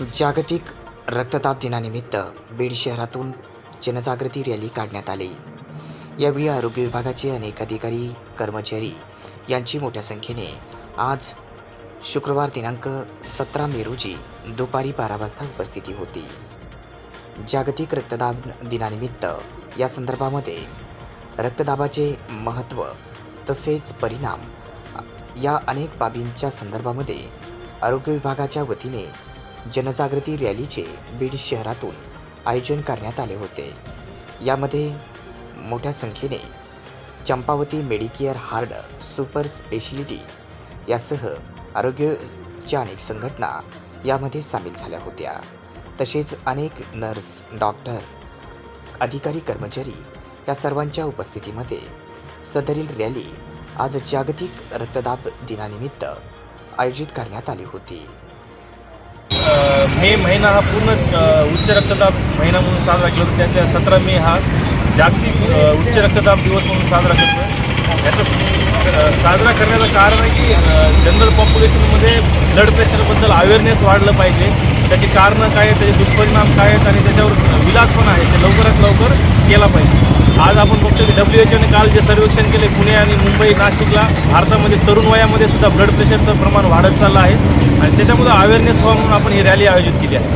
जागतिक रक्तदाब दिनानिमित्त बीड शहरातून जनजागृती रॅली काढण्यात आली. यावेळी आरोग्य विभागाचे अनेक अधिकारी कर्मचारी यांची मोठ्या संख्येने आज शुक्रवार दिनांक सतरा मे रोजी दुपारी बारा वाजता उपस्थिती होती. जागतिक रक्तदाब दिनानिमित्त या संदर्भामध्ये रक्तदाबाचे महत्त्व तसेच परिणाम या अनेक बाबींच्या संदर्भामध्ये आरोग्य विभागाच्या वतीने जनजागृती रॅलीचे बीड शहरातून आयोजन करण्यात आले होते. यामध्ये मोठ्या संख्येने Champavati Medicare Heart Super Speciality यासह आरोग्याच्या अनेक संघटना यामध्ये सामील झाल्या होत्या. तसेच अनेक नर्स डॉक्टर अधिकारी कर्मचारी या सर्वांच्या उपस्थितीमध्ये सदरील रॅली आज जागतिक रक्तदाब दिनानिमित्त आयोजित करण्यात आली होती. मे महिना हा पूर्णच उच्च रक्तदाब महिना म्हणून साजरा केला जातो. त्याच्या सतरा मे हा जागतिक उच्च रक्तदाब दिवस म्हणून साजरा करतो याचा साजरा करण्याचं कारण आहे की जनरल पॉप्युलेशनमध्ये ब्लड प्रेशरबद्दल अवेअरनेस वाढलं पाहिजे. त्याची कारणं काय आहेत त्याचे दुष्परिणाम काय आहेत आणि त्याच्यावर विलास पण आहे ते लवकरात लवकर केला पाहिजे. आज आपण बघतो की डब्ल्यू एच ओने काल जे सर्वेक्षण केले पुणे आणि मुंबई नाशिकला भारतामध्ये तरुण वयामध्ये सुद्धा ब्लड प्रेशरचं प्रमाण वाढत चाललं आहे. आणि त्याच्यामुळे अवेअरनेस व्हावा म्हणून आपण ही रॅली आयोजित केली आहे.